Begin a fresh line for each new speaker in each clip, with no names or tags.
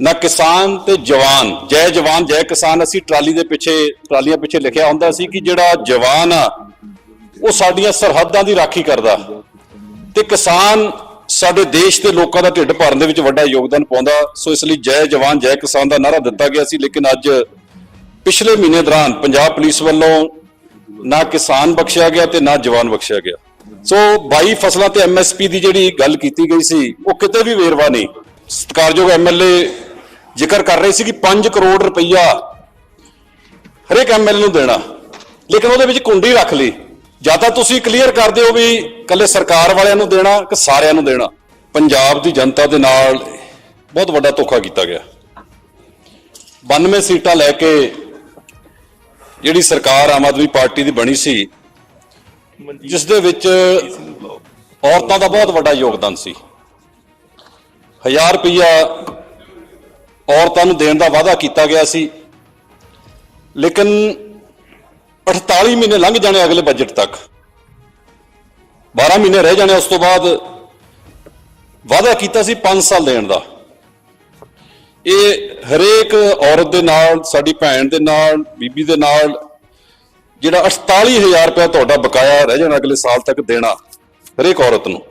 ਨਾ ਕਿਸਾਨ ਤੇ ਜਵਾਨ। ਜੈ ਜਵਾਨ, ਜੈ ਕਿਸਾਨ, ਅਸੀਂ ਟਰਾਲੀ ਦੇ ਪਿੱਛੇ, ਟਰਾਲੀਆਂ ਪਿੱਛੇ ਲਿਖਿਆ ਹੁੰਦਾ ਸੀ ਕਿ ਜਿਹੜਾ ਜਵਾਨ ਆ, ਉਹ ਸਾਡੀਆਂ ਸਰਹੱਦਾਂ ਦੀ ਰਾਖੀ ਕਰਦਾ। ਤੇ ਕਿਸਾਨ ਸਾਡੇ ਦੇਸ਼ ਦੇ ਲੋਕਾਂ ਦਾ ਢਿੱਡ ਭਰਨ ਦੇ ਵਿੱਚ ਵੱਡਾ ਯੋਗਦਾਨ ਪਾਉਂਦਾ। ਸੋ ਇਸ ਲਈ ਜੈ ਜਵਾਨ, ਜੈ ਕਿਸਾਨ ਦਾ ਨਾਰਾ ਦਿੱਤਾ ਗਿਆ ਸੀ। ਲੇਕਿਨ ਅੱਜ ਪਿਛਲੇ ਮਹੀਨੇ ਦੌਰਾਨ ਪੰਜਾਬ ਪੁਲਿਸ ਵੱਲੋਂ ਨਾ ਕਿਸਾਨ ਬਖਸ਼ਿਆ ਗਿਆ ਤੇ ਨਾ ਜਵਾਨ ਬਖਸ਼ਿਆ ਗਿਆ। ਸੋ 22 ਫਸਲਾਂ ਤੇ ਐਮਐਸਪੀ ਦੀ ਜਿਹੜੀ ਗੱਲ ਕੀਤੀ ਗਈ ਸੀ, ਉਹ ਕਿਤੇ ਵੀ ਵੇਰਵਾ ਨਹੀਂ। ਸਤਿਕਾਰਯੋਗ ਐਮਐਲਏ ਜ਼ਿਕਰ ਕਰ ਰਹੇ ਸੀ ਕਿ 5 ਕਰੋੜ ਰੁਪਈਆ ਹਰੇਕ ਐਮਐਲਏ ਨੂੰ ਦੇਣਾ। ਲੇਕਿਨ ਉਹਦੇ ਵਿੱਚ ਕੁੰਡੀ ਰੱਖ ਲਈ। ਜਾਂ ਤਾਂ ਤੁਸੀਂ ਕਲੀਅਰ ਕਰ ਦਿਓ ਵੀ ਕੱਲੇ ਸਰਕਾਰ ਵਾਲਿਆਂ ਨੂੰ ਦੇਣਾ ਕਿ ਸਾਰਿਆਂ ਨੂੰ ਦੇਣਾ। ਪੰਜਾਬ ਦੀ ਜਨਤਾ ਦੇ ਨਾਲ ਬਹੁਤ ਵੱਡਾ ਧੋਖਾ ਕੀਤਾ ਗਿਆ। 92 ਸੀਟਾਂ ਲੈ ਕੇ ਜਿਹੜੀ ਸਰਕਾਰ ਆਮ ਆਦਮੀ ਪਾਰਟੀ ਦੀ ਬਣੀ ਸੀ ਜਿਸ ਦੇ ਵਿੱਚ ਔਰਤਾਂ ਦਾ ਬਹੁਤ ਵੱਡਾ ਯੋਗਦਾਨ ਸੀ। 1000 ਰੁਪਈਆ ਔਰਤਾਂ ਨੂੰ ਦੇਣ ਦਾ ਵਾਅਦਾ ਕੀਤਾ ਗਿਆ ਸੀ। ਲੇਕਿਨ 48 ਮਹੀਨੇ ਲੰਘ ਜਾਣੇ ਅਗਲੇ ਬਜਟ ਤੱਕ। 12 ਮਹੀਨੇ ਰਹਿ ਜਾਣੇ ਉਸ ਤੋਂ ਬਾਅਦ ਵਾਅਦਾ ਕੀਤਾ ਸੀ 5 ਸਾਲ ਦੇਣ ਦਾ। ਇਹ ਹਰੇਕ ਔਰਤ ਦੇ ਨਾਲ, ਸਾਡੀ ਭੈਣ ਦੇ ਨਾਲ, ਬੀਬੀ ਦੇ ਨਾਲ ਜਿਹੜਾ 48000 ਰੁਪਏ ਤੁਹਾਡਾ ਬਕਾਇਆ ਰਹਿ ਜਾਣਾ ਅਗਲੇ ਸਾਲ ਤੱਕ ਦੇਣਾ ਹਰੇਕ ਔਰਤ ਨੂੰ।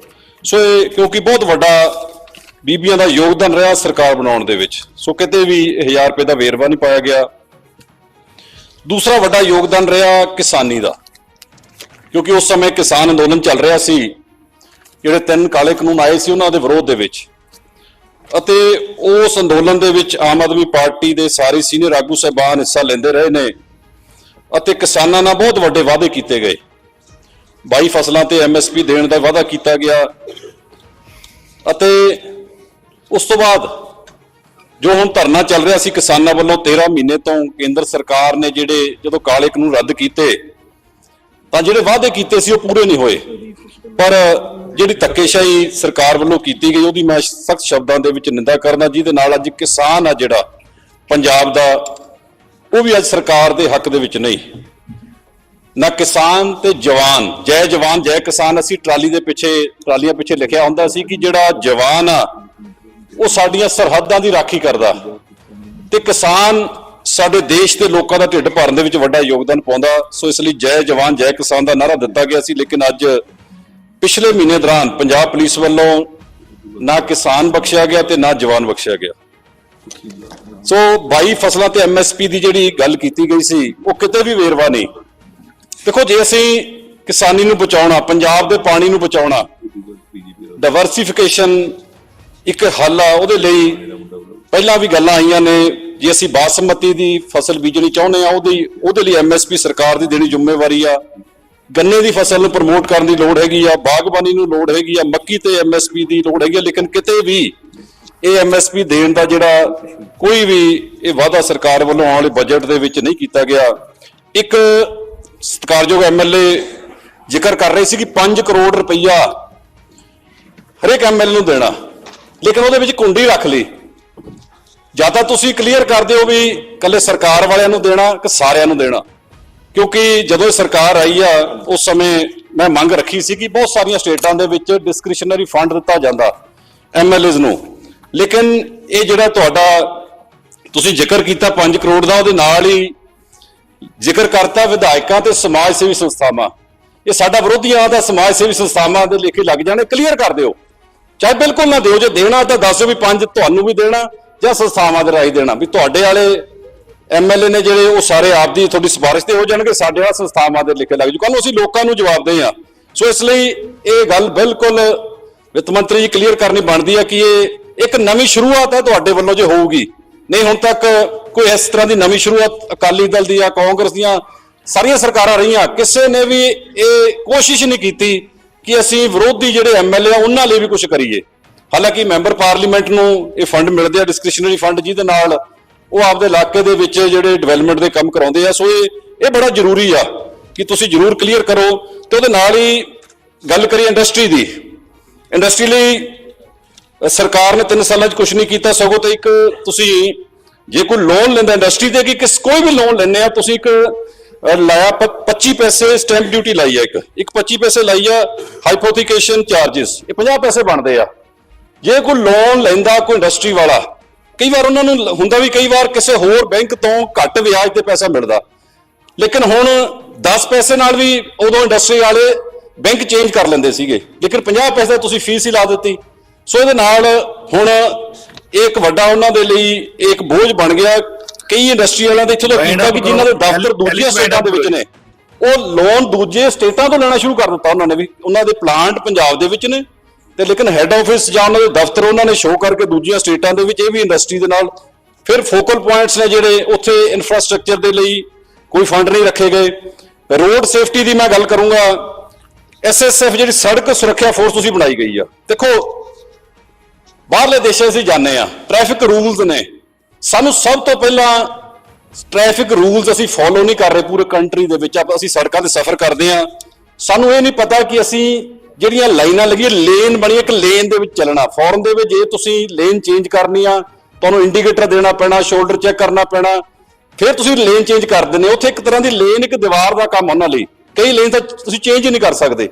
ਸੋ ਇਹ ਕਿਉਂਕਿ ਬਹੁਤ ਵੱਡਾ ਬੀਬੀਆਂ ਦਾ ਯੋਗਦਾਨ ਰਿਹਾ ਸਰਕਾਰ ਬਣਾਉਣ ਦੇ ਵਿੱਚ। ਸੋ ਕਿਤੇ ਵੀ 1000 ਰੁਪਏ ਦਾ ਵੇਰਵਾ ਨਹੀਂ ਪਾਇਆ ਗਿਆ। ਦੂਸਰਾ ਵੱਡਾ ਯੋਗਦਾਨ ਰਿਹਾ ਕਿਸਾਨੀ ਦਾ, ਕਿਉਂਕਿ ਉਸ ਸਮੇਂ ਕਿਸਾਨ ਅੰਦੋਲਨ ਚੱਲ ਰਿਹਾ ਸੀ। ਜਿਹੜੇ ਤਿੰਨ ਕਾਲੇ ਕਾਨੂੰਨ ਆਏ ਸੀ ਉਹਨਾਂ ਦੇ ਵਿਰੋਧ ਦੇ ਵਿੱਚ। ਅਤੇ ਉਸ ਅੰਦੋਲਨ ਦੇ ਵਿੱਚ ਆਮ ਆਦਮੀ ਪਾਰਟੀ ਦੇ ਸਾਰੇ ਸੀਨੀਅਰ ਆਗੂ ਸਹਿਬਾਨ ਹਿੱਸਾ ਲੈਂਦੇ ਰਹੇ ਨੇ ਅਤੇ ਕਿਸਾਨਾਂ ਨਾਲ ਬਹੁਤ ਵੱਡੇ ਵਾਅਦੇ ਕੀਤੇ ਗਏ। 22 ਫਸਲਾਂ ਤੇ ਐਮਐਸਪੀ ਦੇਣ ਦਾ ਵਾਅਦਾ ਕੀਤਾ ਗਿਆ। ਅਤੇ ਉਸ ਤੋਂ ਬਾਅਦ ਜੋ ਹੁਣ ਧਰਨਾ ਚੱਲ ਰਿਹਾ ਸੀ ਕਿਸਾਨਾਂ ਵੱਲੋਂ 13 ਮਹੀਨੇ ਤੋਂ ਕੇਂਦਰ ਸਰਕਾਰ ਨੇ ਜਿਹੜੇ ਜਦੋਂ ਕਾਲੇ ਕਾਨੂੰਨ ਰੱਦ ਕੀਤੇ, ਤਾਂ ਜਿਹੜੇ ਵਾਅਦੇ ਕੀਤੇ ਸੀ ਉਹ ਪੂਰੇ ਨਹੀਂ ਹੋਏ। ਪਰ ਜਿਹੜੀ ਧੱਕੇਸ਼ਾਹੀ ਸਰਕਾਰ ਵੱਲੋਂ ਕੀਤੀ ਗਈ, ਉਹਦੀ ਮੈਂ ਸਖਤ ਸ਼ਬਦਾਂ ਦੇ ਵਿੱਚ ਨਿੰਦਾ ਕਰਦਾ, ਜਿਹਦੇ ਨਾਲ ਅੱਜ ਕਿਸਾਨ ਆ ਜਿਹੜਾ ਪੰਜਾਬ ਦਾ, ਉਹ ਵੀ ਅੱਜ ਸਰਕਾਰ ਦੇ ਹੱਕ ਦੇ ਵਿੱਚ ਨਹੀਂ। ਨਾ ਕਿਸਾਨ ਤੇ ਜਵਾਨ, ਜੈ ਜਵਾਨ, ਜੈ ਕਿਸਾਨ, ਅਸੀਂ ਟਰਾਲੀ ਦੇ ਪਿੱਛੇ, ਟਰਾਲੀਆਂ ਪਿੱਛੇ ਲਿਖਿਆ ਹੁੰਦਾ ਸੀ ਕਿ ਜਿਹੜਾ ਜਵਾਨ ਆ ਉਹ ਸਾਡੀਆਂ ਸਰਹੱਦਾਂ ਦੀ ਰਾਖੀ ਕਰਦਾ। ਤੇ ਕਿਸਾਨ ਸਾਡੇ ਦੇਸ਼ ਦੇ ਲੋਕਾਂ ਦਾ ਢਿੱਡ ਭਰਨ ਦੇ ਵਿੱਚ ਵੱਡਾ ਯੋਗਦਾਨ ਪਾਉਂਦਾ। ਸੋ ਇਸ ਲਈ ਜੈ ਜਵਾਨ, ਜੈ ਕਿਸਾਨ ਦਾ ਨਾਰਾ ਦਿੱਤਾ ਗਿਆ ਸੀ। ਲੇਕਿਨ ਅੱਜ ਪਿਛਲੇ ਮਹੀਨੇ ਦੌਰਾਨ ਪੰਜਾਬ ਪੁਲਿਸ ਵੱਲੋਂ ਨਾ ਕਿਸਾਨ ਬਖਸ਼ਿਆ ਗਿਆ ਤੇ ਨਾ ਜਵਾਨ ਬਖਸ਼ਿਆ ਗਿਆ। ਸੋ 22 ਫਸਲਾਂ ਤੇ ਐਮਐਸਪੀ ਦੀ ਜਿਹੜੀ ਗੱਲ ਕੀਤੀ ਗਈ ਸੀ, ਉਹ ਕਿਤੇ ਵੀ ਵੇਰਵਾ ਨਹੀਂ। ਦੇਖੋ, ਜੇ ਅਸੀਂ ਕਿਸਾਨੀ ਨੂੰ ਬਚਾਉਣਾ, ਪੰਜਾਬ ਦੇ ਪਾਣੀ ਨੂੰ ਬਚਾਉਣਾ ਡਾਈਵਰਸਿਫਿਕੇਸ਼ਨ ਇੱਕ ਹੱਲ ਆ, ਉਹਦੇ ਲਈ ਪਹਿਲਾਂ ਵੀ ਗੱਲਾਂ ਆਈਆਂ ਨੇ, ਜੇ ਅਸੀਂ ਬਾਸਮਤੀ ਦੀ ਫਸਲ ਬੀਜਣੀ ਚਾਹੁੰਦੇ ਆ ਉਹਦੀ, ਉਹਦੇ ਲਈ ਐਮਐਸਪੀ ਸਰਕਾਰ ਦੀ ਦੇਣੀ ਜ਼ਿੰਮੇਵਾਰੀ ਆ। ਗੰਨੇ ਦੀ ਫਸਲ ਨੂੰ ਪ੍ਰਮੋਟ ਕਰਨ ਦੀ ਲੋੜ ਹੈਗੀ ਆ, ਬਾਗਬਾਨੀ ਨੂੰ ਲੋੜ ਹੈਗੀ ਆ, ਮੱਕੀ ਤੇ ਐਮਐਸਪੀ ਦੀ ਲੋੜ ਹੈਗੀ ਆ, ਲੇਕਿਨ ਕਿਤੇ ਵੀ ਇਹ ਐਮਐਸਪੀ ਦੇਣ ਦਾ ਜਿਹੜਾ ਕੋਈ ਵੀ ਇਹ ਵਾਅਦਾ ਸਰਕਾਰ ਵੱਲੋਂ ਆਉਣ ਵਾਲੇ ਬਜਟ ਦੇ ਵਿੱਚ ਨਹੀਂ ਕੀਤਾ ਗਿਆ। ਇੱਕ ਸਤਿਕਾਰਯੋਗ ਐਮਐਲਏ ਜ਼ਿਕਰ ਕਰ ਰਹੇ ਸੀ ਕਿ 5 ਕਰੋੜ ਰੁਪਈਆ ਹਰੇਕ ਐਮਐਲਏ ਨੂੰ ਦੇਣਾ। ਲੇਕਿਨ ਉਹਦੇ ਵਿੱਚ ਕੁੰਡੀ ਰੱਖ ਲਈ। ਜਾਂ ਤਾਂ ਤੁਸੀਂ ਕਲੀਅਰ ਕਰ ਦਿਓ ਵੀ ਕੱਲੇ ਸਰਕਾਰ ਵਾਲਿਆਂ ਨੂੰ ਦੇਣਾ ਕਿ ਸਾਰਿਆਂ ਨੂੰ ਦੇਣਾ। ਕਿਉਂਕਿ ਜਦੋਂ ਇਹ ਸਰਕਾਰ ਆਈ ਆ, ਉਸ ਸਮੇਂ ਮੈਂ ਮੰਗ ਰੱਖੀ ਸੀ ਕਿ ਬਹੁਤ ਸਾਰੀਆਂ ਸਟੇਟਾਂ ਦੇ ਵਿੱਚ ਡਿਸਕ੍ਰਿਸ਼ਨਰੀ ਫੰਡ ਦਿੱਤਾ ਜਾਂਦਾ ਐਮਐਲਏਜ਼ ਨੂੰ। ਲੇਕਿਨ ਇਹ ਜਿਹੜਾ ਤੁਹਾਡਾ ਤੁਸੀਂ ਜ਼ਿਕਰ ਕੀਤਾ 5 ਕਰੋੜ ਦਾ, ਉਹਦੇ ਨਾਲ ਹੀ ਜ਼ਿਕਰ ਕਰਤਾ ਵਿਧਾਇਕਾਂ ਤੇ ਸਮਾਜ ਸੇਵੀ ਸੰਸਥਾਵਾਂ। ਇਹ ਸਾਡਾ ਵਿਰੋਧੀਆਂ ਦਾ ਸਮਾਜ ਸੇਵੀ ਸੰਸਥਾਵਾਂ ਦੇ ਲੇਖੇ ਲੱਗ ਜਾਣੇ ਕਲੀਅਰ ਕਰ ਦਿਓ। ਚਾਹੇ ਬਿਲਕੁਲ ਨਾ ਦਿਓ ਜੇ ਦੇਣਾ ਤਾਂ ਦੱਸੋ ਵੀ ਪੰਜ ਤੁਹਾਨੂੰ ਵੀ ਦੇਣਾ ਜਾਂ ਸੰਸਥਾਵਾਂ ਦੇ ਰਾਹੀਂ ਦੇਣਾ। ਵੀ ਤੁਹਾਡੇ ਵਾਲੇ ਐਮਐਲਏ ਨੇ ਜਿਹੜੇ ਉਹ ਸਾਰੇ ਆਪ ਦੀ ਤੁਹਾਡੀ ਸਿਫਾਰਿਸ਼ ਤੇ ਹੋ ਜਾਣਗੇ, ਸਾਡੇ ਵਾਲਾ ਸੰਸਥਾਵਾਂ ਦੇ ਲਿਖੇ ਲੱਗ ਜੂ। ਕੱਲ ਅਸੀਂ ਲੋਕਾਂ ਨੂੰ ਜਵਾਬ ਦੇ ਆ ਸੋ ਇਸ ਲਈ ਇਹ ਗੱਲ ਬਿਲਕੁਲ ਵਿੱਤ ਮੰਤਰੀ ਜੀ ਕਲੀਅਰ ਕਰਨੀ ਬਣਦੀ ਹੈ ਕਿ ਇਹ ਇੱਕ ਨਵੀਂ ਸ਼ੁਰੂਆਤ ਹੈ ਤੁਹਾਡੇ ਵੱਲੋਂ ਜੇ ਹੋਊਗੀ। ਨਹੀਂ, ਹੁਣ ਤੱਕ ਕੋਈ ਇਸ ਤਰ੍ਹਾਂ ਦੀ ਨਵੀਂ ਸ਼ੁਰੂਆਤ ਅਕਾਲੀ ਦਲ ਦੀ ਜਾਂ ਕਾਂਗਰਸ ਦੀਆਂ ਸਾਰੀਆਂ ਸਰਕਾਰਾਂ ਰਹੀਆਂ, ਕਿਸੇ ਨੇ ਵੀ ਇਹ ਕੋਸ਼ਿਸ਼ ਨਹੀਂ ਕੀਤੀ ਕਿ ਅਸੀਂ ਵਿਰੋਧੀ ਜਿਹੜੇ ਐਮਐਲਏ ਆ, ਉਹਨਾਂ ਲਈ ਵੀ ਕੁਝ ਕਰੀਏ। ਹਾਲਾਂਕਿ ਮੈਂਬਰ ਪਾਰਲੀਮੈਂਟ ਨੂੰ ਇਹ ਫੰਡ ਮਿਲਦੇ ਆ ਡਿਸਕ੍ਰਿਸ਼ਨਰੀ ਫੰਡ ਜਿਹਦੇ ਨਾਲ ਉਹ ਆਪਦੇ ਇਲਾਕੇ ਦੇ ਵਿੱਚ ਜਿਹੜੇ ਡਿਵੈਲਪਮੈਂਟ ਦੇ ਕੰਮ ਕਰਾਉਂਦੇ ਆ। ਸੋ ਇਹ ਇਹ ਬੜਾ ਜ਼ਰੂਰੀ ਆ ਕਿ ਤੁਸੀਂ ਜ਼ਰੂਰ ਕਲੀਅਰ ਕਰੋ ਤੇ ਉਹਦੇ ਨਾਲ ਹੀ ਗੱਲ ਕਰੀਏ ਇੰਡਸਟਰੀ ਦੀ। ਇੰਡਸਟਰੀ ਲਈ ਸਰਕਾਰ ਨੇ 3 ਸਾਲਾਂ 'ਚ ਕੁਝ ਨਹੀਂ ਕੀਤਾ, ਸਗੋਂ ਤੇ ਇੱਕ ਤੁਸੀਂ ਜੇ ਕੋਈ ਲੋਨ ਲੈਂਦਾ ਇੰਡਸਟਰੀ 'ਤੇ ਕਿ ਕਿਸ, ਕੋਈ ਵੀ ਲੋਨ ਲੈਂਦੇ ਆ, ਤੁਸੀਂ ਇੱਕ ਲਾਇਆ ਪ- 25 ਪੈਸੇ ਸਟੈਂਪ ਡਿਊਟੀ ਲਾਈ ਆ ਇੱਕ। ਇੱਕ 25 ਪੈਸੇ ਲਾਈ ਆ ਹਾਈਪੋਥੀਕੇਸ਼ਨ ਚਾਰजेस ਇਹ 50 ਪੈਸੇ ਬਣਦੇ ਆ। ਜੇ ਕੋਈ ਲੋਨ ਲੈਂਦਾ, ਕੋਈ ਇੰਡਸਟਰੀ ਵਾਲਾ, ਕਈ ਵਾਰ ਉਹਨਾਂ ਨੂੰ ਹੁੰਦਾ ਵੀ ਕਈ ਵਾਰ ਕਿਸੇ ਹੋਰ ਬੈਂਕ ਤੋਂ ਘੱਟ ਵਿਆਜ ਤੇ ਪੈਸਾ ਮਿਲਦਾ। ਲੇਕਿਨ ਹੁਣ 10 ਪੈਸੇ ਨਾਲ ਵੀ ਉਦੋਂ ਇੰਡਸਟਰੀ ਵਾਲੇ ਬੈਂਕ ਚੇਂਜ ਕਰ ਲੈਂਦੇ ਸੀਗੇ। ਲੇਕਿਨ 50 ਪੈਸੇ ਤੁਸੀਂ ਫੀਸ ਹੀ ਲਾ ਦਿੱਤੀ। ਸੋ ਇਹਦੇ ਨਾਲ ਹੁਣ ਇਹ ਇੱਕ ਵੱਡਾ ਉਹਨਾਂ ਦੇ ਲਈ ਇਹ ਇੱਕ ਬੋਝ ਬਣ ਗਿਆ। ਕਈ ਇੰਡਸਟਰੀ ਵਾਲਿਆਂ ਦੇ ਇੱਥੋਂ ਤੱਕ ਕੀਤਾ ਕਿ ਜਿਨ੍ਹਾਂ ਦੇ ਦਫ਼ਤਰ ਦੂਜੀਆਂ ਸਟੇਟਾਂ ਦੇ ਵਿੱਚ ਨੇ। ਉਹ ਲੋਨ ਦੂਜੇ ਸਟੇਟਾਂ ਤੋਂ ਲੈਣਾ ਸ਼ੁਰੂ ਕਰ ਦਿੱਤਾ ਉਹਨਾਂ ਨੇ ਵੀ। ਉਹਨਾਂ ਦੇ ਪਲਾਂਟ ਪੰਜਾਬ ਦੇ ਵਿੱਚ ਨੇ ਤੇ ਲੇਕਿਨ ਹੈੱਡ ਆਫਿਸ ਜਾਂ ਉਹਨਾਂ ਦੇ ਦਫ਼ਤਰ ਉਹਨਾਂ ਨੇ ਸ਼ੋਅ ਕਰਕੇ ਦੂਜੀਆਂ ਸਟੇਟਾਂ ਦੇ ਵਿੱਚ ਇਹ ਵੀ ਇੰਡਸਟਰੀ ਦੇ ਨਾਲ ਫਿਰ ਫੋਕਲ ਪੁਆਇੰਟਸ ਨੇ ਜਿਹੜੇ ਉੱਥੇ ਇਨਫਰਾਸਟ੍ਰਕਚਰ ਦੇ ਲਈ ਕੋਈ ਫੰਡ ਨਹੀਂ ਰੱਖੇ ਗਏ। ਰੋਡ ਸੇਫਟੀ ਦੀ ਮੈਂ ਗੱਲ ਕਰੂੰਗਾ। ਐਸਐਸਐਫ ਜਿਹੜੀ ਸੜਕ ਸੁਰੱਖਿਆ ਫੋਰਸ ਤੁਸੀਂ ਬਣਾਈ ਗਈ ਆ। ਦੇਖੋ ਬਾਹਰਲੇ ਦੇਸ਼ਾਂ 'ਚ ਅਸੀਂ ਜਾਂਦੇ ਆ ਟ੍ਰੈਫਿਕ ਰੂਲਸ ਨੇ। ਸਾਨੂੰ ਸਭ ਤੋਂ ਪਹਿਲਾਂ ਟ੍ਰੈਫਿਕ ਰੂਲਸ ਅਸੀਂ ਫੋਲੋ ਨਹੀਂ ਕਰ ਰਹੇ ਪੂਰੇ ਕੰਟਰੀ ਦੇ ਵਿੱਚ। ਆਪ- ਅਸੀਂ ਸੜਕਾਂ ਤੇ ਸਫ਼ਰ ਕਰਦੇ ਆ ਸਾਨੂੰ ਇਹ ਨਹੀਂ ਪਤਾ ਕਿ ਅਸੀਂ ਜਿਹੜੀਆਂ ਲਾਈਨਾਂ ਲੱਗੀਆਂ ਲੇਨ ਬਣੀ, ਇੱਕ ਲੇਨ ਦੇ ਵਿੱਚ ਚੱਲਣਾ। ਫੋਰਨ ਦੇ ਵਿੱਚ ਜੇ ਤੁਸੀਂ ਲੇਨ ਚੇਂਜ ਕਰਨੀ ਆ, ਤੁਹਾਨੂੰ ਇੰਡੀਕੇਟਰ ਦੇਣਾ ਪੈਣਾ ਸ਼ੋਲਡਰ ਚੈੱਕ ਕਰਨਾ ਪੈਣਾ। ਫਿਰ ਤੁਸੀਂ ਲੇਨ ਚੇਂਜ ਕਰ ਦਿੰਦੇ ਉੱਥੇ ਇੱਕ ਤਰ੍ਹਾਂ ਦੀ ਲੇਨ ਇੱਕ ਦੀਵਾਰ ਦਾ ਕੰਮ ਉਹਨਾਂ ਲਈ। ਕਈ ਲੇਨ ਤਾਂ ਤੁਸੀਂ ਚੇਂਜ ਹੀ ਨਹੀਂ ਕਰ ਸਕਦੇ।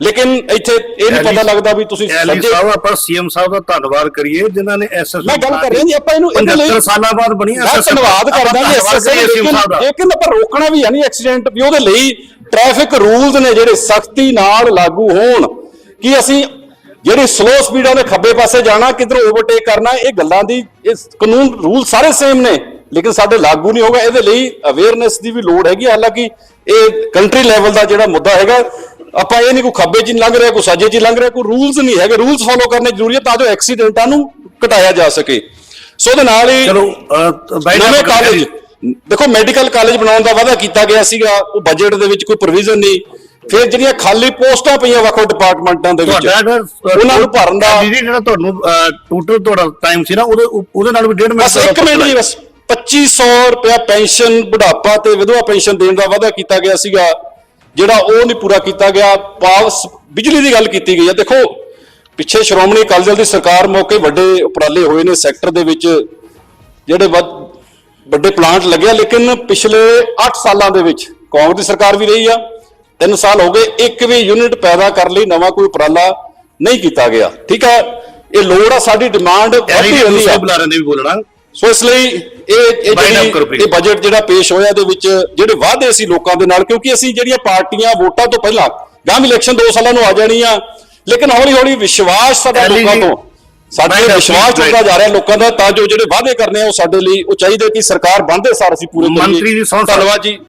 ਲੇਕਿਨ ਇੱਥੇ ਇਹ ਨਹੀਂ ਪਤਾ ਲੱਗਦਾ ਵੀ ਤੁਸੀਂ
ਐਲੀ
ਸੱਜੇ
ਸਾਹਿਬ ਆਪਾਂ ਸੀਐਮ ਸਾਹਿਬ ਦਾ ਧੰਨਵਾਦ ਕਰੀਏ ਜਿਨ੍ਹਾਂ ਨੇ ਐਸਐਸ
ਮੈਂ ਗੱਲ ਕਰ ਰਿਹਾ ਜੀ ਆਪਾਂ ਇਹਨੂੰ ਇਹਦੇ ਲਈ
75 ਸਾਲਾਂ ਬਾਅਦ ਬਣੀ
ਮੈਂ ਧੰਨਵਾਦ ਕਰਦਾ ਜੀ
ਦਾ।
ਲੇਕਿਨ ਆਪਾਂ ਰੋਕਣਾ ਵੀ ਹੈ ਨਹੀਂ ਐਕਸੀਡੈਂਟ ਵੀ ਉਹਦੇ ਲਈ ਟ੍ਰੈਫਿਕ ਰੂਲਸ ਨੇ ਜਿਹੜੇ ਸਖਤੀ ਨਾਲ ਲਾਗੂ ਹੋਣ ਕਿ ਅਸੀਂ ਜਿਹੜੀ ਸਲੋ ਸਪੀਡਾਂ ਦੇ ਖੱਬੇ ਪਾਸੇ ਜਾਣਾ ਕਿਧਰੋਂ ਓਵਰਟੇਕ ਕਰਨਾ ਇਹ ਗੱਲਾਂ ਦੀ ਇਹ ਕਾਨੂੰਨ ਰੂਲ ਸਾਰੇ ਸੇਮ ਨੇ ਲੇਕਿਨ ਸਾਡੇ ਲਾਗੂ ਨਹੀਂ ਹੋਗਾ। ਇਹਦੇ ਲਈ ਅਵੇਅਰਨੈਸ ਦੀ ਵੀ ਲੋੜ ਹੈਗੀ। ਹਾਲਾਂਕਿ ਇਹ ਕੰਟਰੀ ਲੈਵਲ ਦਾ ਜਿਹੜਾ ਮੁੱਦਾ ਹੈਗਾ ਆਪਾਂ ਇਹ ਨਹੀਂ ਕੋਈ ਖੱਬੇ 'ਚ ਲੰਘ ਰਿਹਾ ਕੋਈ ਸਾਜੇ 'ਚ ਲੰਘ ਰਿਹਾ ਕੋਈ ਰੂਲਸ ਨਹੀਂ ਹੈਗੇ। ਰੂਲਸ ਫੋਲੋ ਕਰਨੇ ਜ਼ਰੂਰੀ ਹੈ ਤਾਂ ਜੋ ਐਕਸੀਡੈਂਟਾਂ ਨੂੰ ਘਟਾਇਆ ਜਾ ਸਕੇ। ਸੋ ਉਹਦੇ ਨਾਲ ਹੀ
ਚਲੋ
ਨਵੇਂ ਕਾਲਜ ਦੇਖੋ ਮੈਡੀਕਲ ਕਾਲਜ ਬਣਾਉਣ ਦਾ ਵਾਅਦਾ ਕੀਤਾ ਗਿਆ ਸੀਗਾ ਉਹ ਬਜਟ ਦੇ ਵਿੱਚ ਕੋਈ ਪ੍ਰੋਵੀਜ਼ਨ ਨਹੀਂ। ਫਿਰ ਜਿਹੜੀਆਂ ਖਾਲੀ ਪੋਸਟਾਂ ਪਈਆਂ ਵੱਖ-ਵੱਖ ਡਿਪਾਰਟਮੈਂਟਾਂ ਦੇ ਵਿੱਚ ਉਹਨਾਂ ਨੂੰ ਭਰਨ ਦਾ
ਦੀਦੀ ਜਿਹੜਾ ਤੁਹਾਨੂੰ ਟੋਟਲ ਤੁਹਾਡਾ ਟਾਈਮ ਸੀ ਨਾ ਉਹਦੇ ਉਹਦੇ ਨਾਲ ਵੀ ਡੇਢ ਮਿੰਟ
ਬਸ ਇੱਕ ਮਿੰਟ ਜੀ ਬਸ। 2500 ਰੁਪਇਆ ਪੈਨਸ਼ਨ ਬੁਢਾਪਾ ਤੇ ਵਿਧਵਾ ਪੈਨਸ਼ਨ ਦੇਣ ਦਾ ਵਾਅਦਾ ਕੀਤਾ ਗਿਆ ਸੀਗਾ। ਜਿਹੜਾ ਉਹ ਨਹੀਂ ਪੂਰਾ ਕੀਤਾ ਗਿਆ ਪਾਵਸ ਬਿਜਲੀ ਦੀ ਗੱਲ ਕੀਤੀ ਗਈ ਹੈ। ਦੇਖੋ ਪਿੱਛੇ ਸ਼੍ਰੋਮਣੀ ਅਕਾਲੀ ਦਲ ਦੀ ਸਰਕਾਰ ਮੌਕੇ ਵੱਡੇ ਉਪਰਾਲੇ ਹੋਏ ਨੇ ਸੈਕਟਰ ਦੇ ਵਿੱਚ ਜਿਹੜੇ ਵੱਧ ਵੱਡੇ ਪਲਾਂਟ ਲੱਗਿਆ ਲੇਕਿਨ ਪਿਛਲੇ 8 ਸਾਲਾਂ ਦੇ ਵਿੱਚ ਕਾਂਗਰਸ ਦੀ ਸਰਕਾਰ ਵੀ ਰਹੀ ਆ। 3 ਸਾਲ ਹੋ ਗਏ ਇੱਕ ਵੀ ਯੂਨਿਟ ਪੈਦਾ ਕਰਨ ਲਈ ਨਵਾਂ ਕੋਈ ਉਪਰਾਲਾ ਨਹੀਂ ਕੀਤਾ ਗਿਆ। ਠੀਕ ਹੈ? ਇਹ ਲੋੜ ਆ ਸਾਡੀ ਡਿਮਾਂਡ
ਜੀ
ਰਹਿੰਦੀ
ਦੂਸਰੇ
ਆ।
ਬੁਲਾਰੇ ਨੇ ਵੀ ਬੋਲਣਾ।
ਸੋ ਇਸ ਲਈ ਇਹ ਇਹ ਜਿਹੜੀ. ਇਹ ਬਜਟ ਜਿਹੜਾ ਪੇਸ਼ ਹੋਇਆ ਦੇ ਵਿੱਚ ਜਿਹੜੇ ਵਾਅਦੇ ਸੀ ਲੋਕਾਂ ਦੇ ਨਾਲ ਕਿਉਂਕਿ ਅਸੀਂ ਜਿਹੜੀਆਂ ਪਾਰਟੀਆਂ ਵੋਟਾਂ ਤੋਂ ਪਹਿਲਾਂ ਗਾਂ ਇਲੈਕਸ਼ਨ 2 ਸਾਲਾਂ ਨੂੰ ਆ ਜਾਣੀਆਂ ਲੇਕਿਨ ਹੌਲੀ ਹੌਲੀ ਵਿਸ਼ਵਾਸ ਸਾਡਾ ਲੋਕਾਂ ਤੋਂ ਸਾਡੇ ਵਿਸ਼ਵਾਸ ਟੁੱਟਦਾ ਜਾ ਰਿਹਾ ਲੋਕਾਂ ਦਾ ਤਾਂ ਜੋ ਜਿਹੜੇ ਵਾਅਦੇ ਕਰਨੇ ਆ ਉਹ ਸਾਡੇ ਲਈ ਉਹ ਚਾਹੀਦੇ ਕਿ ਸਰਕਾਰ ਬਣਦੇ ਸਾਰ ਅਸੀਂ ਪੂਰੇ ਕਰੀਏ।
ਮੰਤਰੀ ਜੀ
ਧੰਨਵਾਦ ਜੀ।